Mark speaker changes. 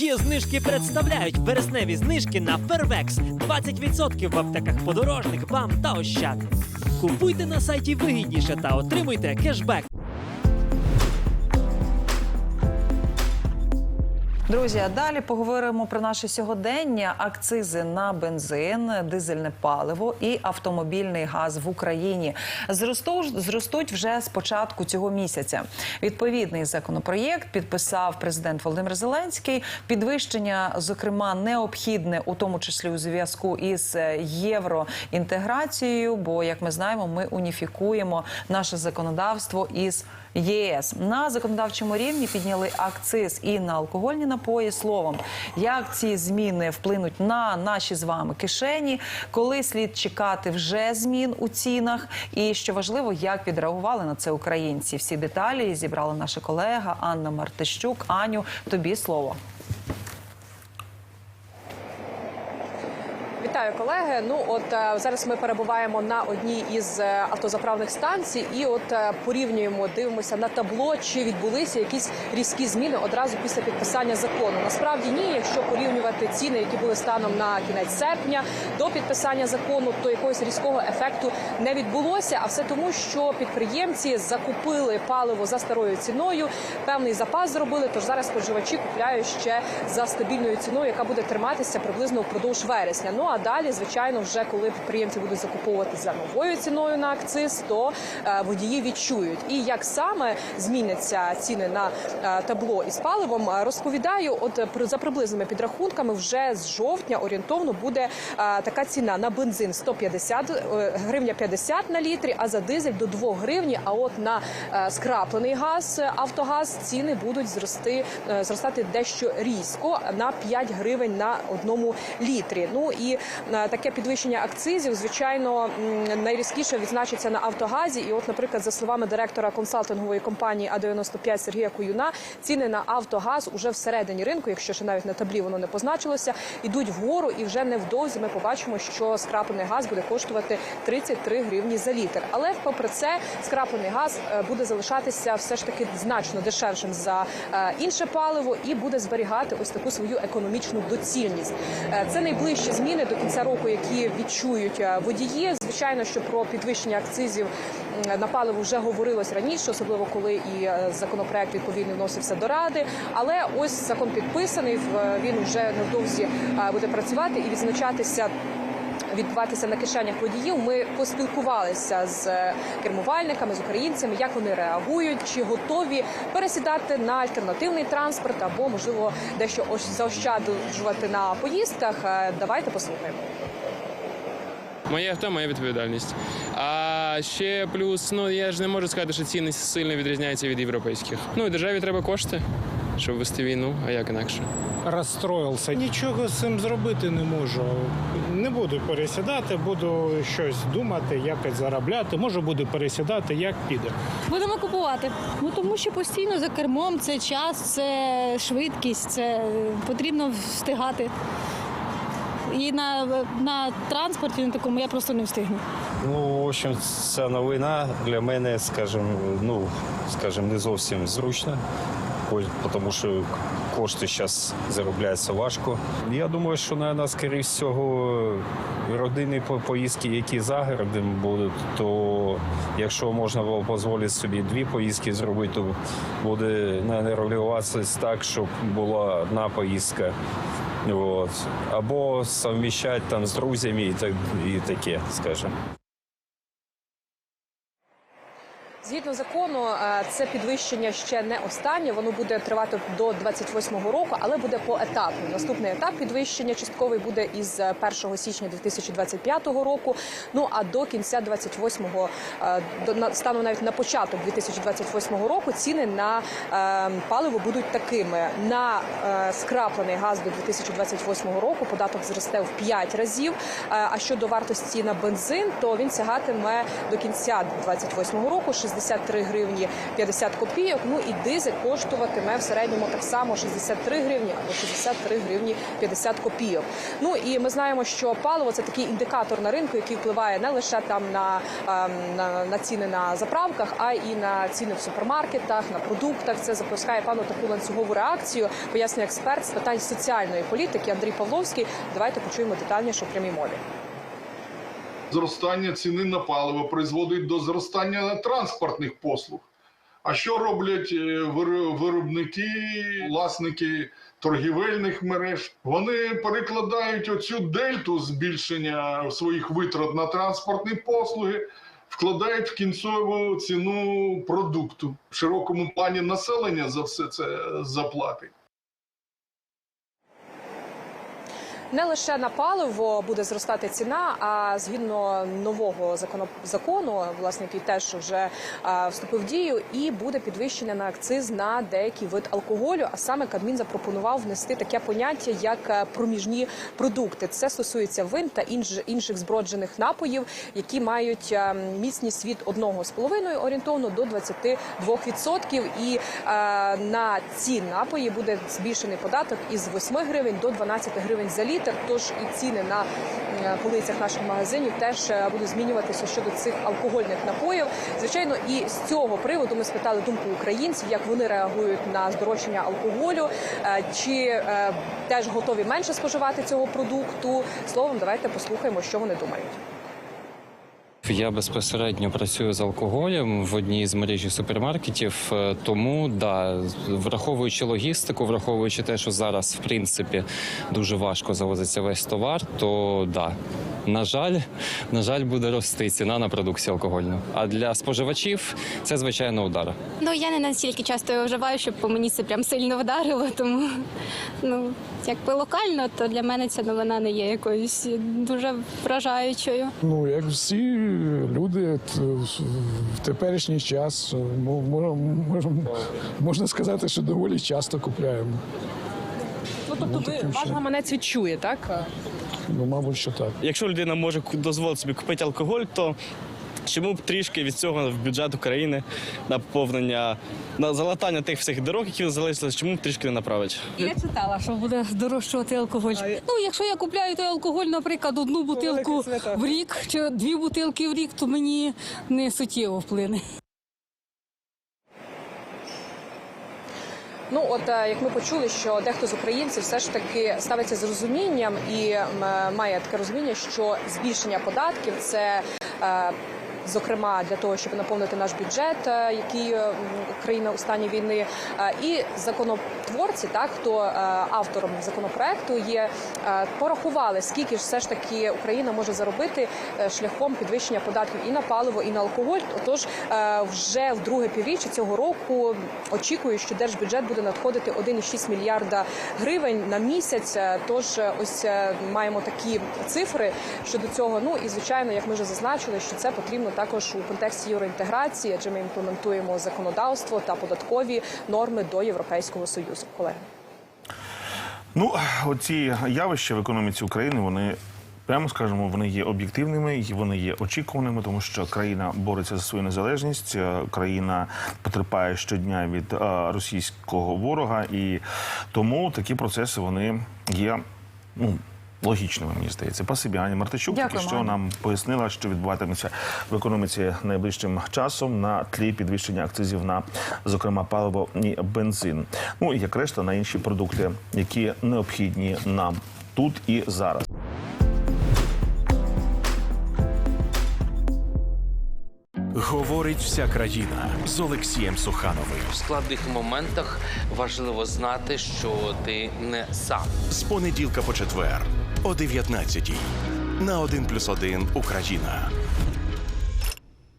Speaker 1: Є знижки представляють вересневі знижки на Фервекс. 20% в аптеках подорожник, бам та ощад. Купуйте на сайті вигідніше та отримуйте кешбек.
Speaker 2: Друзі, а далі поговоримо про наше сьогодення: акцизи на бензин, дизельне паливо і автомобільний газ в Україні. Зростуть, зростуть вже з початку цього місяця. Відповідний законопроєкт підписав президент Володимир Зеленський. Підвищення, зокрема, необхідне у тому числі у зв'язку із е, євроінтеграцією. Бо, як ми знаємо, ми уніфікуємо наше законодавство із ЄС на законодавчому рівні підняли акциз і на алкогольні напої. Словом, як ці зміни вплинуть на наші з вами кишені, коли слід чекати вже змін у цінах, і що важливо, як відреагували на це українці. Всі деталі зібрала наша колега Анна Мартищук. Аню, тобі слово.
Speaker 3: Вітаю, колеги. Ну от е, зараз ми перебуваємо на одній із е, автозаправних станцій, і от е, порівнюємо, дивимося на табло, чи відбулися якісь різкі зміни одразу після підписання закону. Насправді ні, якщо порівнювати ціни, які були станом на кінець серпня до підписання закону, то якогось різкого ефекту не відбулося. А все тому, що підприємці закупили паливо за старою ціною, певний запас зробили. Тож зараз споживачі купляють ще за стабільною ціною, яка буде триматися приблизно впродовж вересня. Ну а далі, звичайно, вже коли підприємці будуть закуповувати за новою ціною на акциз, то е, водії відчують. І як саме зміняться ціни на е, табло із паливом, е, розповідаю. От за приблизними підрахунками, вже з жовтня орієнтовно буде така ціна на бензин 150 е, гривня 50 на літрі, а за дизель до 2 гривні. А от на скраплений газ, автогаз ціни будуть зрости зростати дещо різко на 5 гривень на одному літрі. Ну і таке підвищення акцизів, звичайно, найрізкіше відзначиться на автогазі. І, от, наприклад, за словами директора консалтингової компанії А95 Сергія Куюна, ціни на автогаз уже всередині ринку, якщо ще навіть на таблі воно не позначилося, ідуть вгору, і вже невдовзі ми побачимо, що скраплений газ буде коштувати 33 гривні за літр. Але попри це, скраплений газ е, буде залишатися все ж таки значно дешевшим за е, інше паливо і буде зберігати ось таку свою економічну доцільність. Е, Це найближчі зміни до кінця року, які відчують е, водії. Звичайно, що про підвищення акцизів на паливо вже говорилось раніше, особливо коли і е, законопроект відповідний вносився до ради. Але ось закон підписаний. в- Він вже невдовзі е, буде працювати і відзначатися відбуватися на кишенях водіїв. Ми поспілкувалися з е, кермувальниками, з українцями, як вони реагують, чи готові пересідати на альтернативний транспорт або можливо дещо ось заощаджувати на поїздках. Е, Давайте послухаємо.
Speaker 4: Моє авто, моя відповідальність. А ще плюс, ну я ж не можу сказати, що ціни сильно відрізняються від європейських. Ну і державі треба кошти, щоб вести війну, а як інакше.
Speaker 5: розстроївся. Нічого з цим зробити не можу. Не буду пересідати, буду щось думати, якось заробляти. Може, буду пересідати, як піде.
Speaker 6: Будемо купувати. Ну тому що постійно за кермом це час, це швидкість, це е, потрібно встигати. І на, на транспорті на такому я просто не встигну.
Speaker 7: Ну, в общем, ця новина для мене, скажімо, ну, скажімо, не зовсім зручна, тому що кошти зараз заробляються важко. Я думаю, що, мабуть, скоріше всього, родинні по- поїздки, які за городом будуть, то якщо можна було дозволити собі дві поїздки зробити, то буде мабуть, регулюватися так, щоб була одна поїздка. От. Або совміщати там з друзями і, так, і таке, скажімо.
Speaker 3: Згідно закону, е, це підвищення ще не останнє. Воно буде тривати до 28-го року, але буде поетапно. Наступний етап підвищення частковий буде із е, 1 січня 2025 року. Ну а до кінця 28-го, е, на- навіть на початок 2028 року, ціни на е, паливо будуть такими: на е, скраплений газ до 2028 року податок зросте в 5 разів. Е, А щодо вартості на бензин, то він сягатиме до кінця 2028 року 60 63 гривні 50 копійок. Ну і дизель коштуватиме в середньому так само 63 гривні або 63 гривні 50 копійок. Ну і ми знаємо, що паливо це такий індикатор на ринку, який впливає не лише там на, ем, на, на ціни на заправках, а і на ціни в супермаркетах, на продуктах. Це запускає певну таку ланцюгову реакцію. Пояснює експерт з питань соціальної політики Андрій Павловський. Давайте почуємо детальніше в прямій мові.
Speaker 8: Зростання ціни на паливо призводить до зростання транспортних послуг. А що роблять е, виробники, власники торгівельних мереж? Вони перекладають оцю дельту збільшення своїх витрат на транспортні послуги, вкладають в кінцеву ціну продукту. В широкому плані населення за все це заплатить.
Speaker 3: Не лише на паливо буде зростати ціна, а згідно нового закону, власне, який теж вже вступив в дію, і буде підвищення на акциз на деякий вид алкоголю. А саме Кабмін запропонував внести таке поняття як е, проміжні продукти. Це стосується вин та інших зброджених напоїв, які мають е, міцність від 1,5 орієнтовно до 22%. І е, на ці напої буде збільшений податок із 8 гривень до 12 гривень за літр. Тож і ціни на е, полицях наших магазинів теж е, будуть змінюватися щодо цих алкогольних напоїв. Звичайно, і з цього приводу ми спитали думку українців, як вони реагують на здорожчання алкоголю, е, чи теж готові менше споживати цього продукту. Словом, давайте послухаємо, що вони думають.
Speaker 9: Я безпосередньо працюю з алкоголем в одній з мережі супермаркетів, е, тому да, враховуючи логістику, враховуючи те, що зараз в принципі дуже важко завозиться весь товар, то да. На жаль, на жаль, буде рости ціна на продукцію алкогольну. А для споживачів це звичайно удар.
Speaker 10: Ну я не настільки часто його вживаю, щоб по мені це прям сильно вдарило. Тому ну якби локально, то для мене ця новина не є якоюсь дуже вражаючою.
Speaker 11: Ну, як всі люди в теперішній час мо- можна сказати, що доволі часто купляємо.
Speaker 3: Ну тобто,
Speaker 11: ви- ваш
Speaker 3: гаманець відчує, так?
Speaker 11: Ну, мабуть, що так.
Speaker 12: Якщо людина може дозволити собі купити алкоголь, то чому б трішки від цього в бюджет України на поповнення, на залатання тих всіх дорог, які залишилися, чому б трішки не направити?
Speaker 6: Я читала, що буде здорожчувати алкоголь. Ну, якщо я купляю той алкоголь, наприклад, одну бутилку в рік чи дві бутилки в рік, то мені не суттєво вплине.
Speaker 3: Ну от е, як ми почули, що дехто з українців все ж таки ставиться з розумінням і має таке розуміння, що збільшення податків це. Зокрема, для того, щоб наповнити наш бюджет, е, який е, країна у стані війни, Е, і законотворці, так хто автором законопроекту є, порахували, скільки ж все ж таки Україна може заробити шляхом підвищення податків і на паливо, і на алкоголь. Отож, вже в друге півріччя цього року очікую, що держбюджет буде надходити 1,6 мільярда гривень на місяць. Тож ось маємо такі цифри щодо цього. Ну і звичайно, як ми вже зазначили, що це потрібно також у контексті євроінтеграції, адже ми імплементуємо законодавство та податкові норми до Європейського союзу. Колеги.
Speaker 13: Ну, оці явища в економіці України, вони. Прямо скажемо, вони є об'єктивними, вони є очікуваними, тому що країна бореться за свою незалежність, е, країна потерпає щодня від е, російського ворога, і тому такі процеси вони є ну логічними, мені здається. Пасибі Аня Мартичук, тільки що
Speaker 2: Аня.
Speaker 13: нам пояснила, що відбуватиметься в економіці найближчим часом на тлі підвищення акцизів на, зокрема, паливо і бензин. Ну і як решта на інші продукти, які необхідні нам тут і зараз.
Speaker 14: Говорить вся країна з Олексієм Сухановим.
Speaker 15: В складних моментах важливо знати, що ти не сам.
Speaker 14: З понеділка по четвер о 19-й на 1+,1 Україна.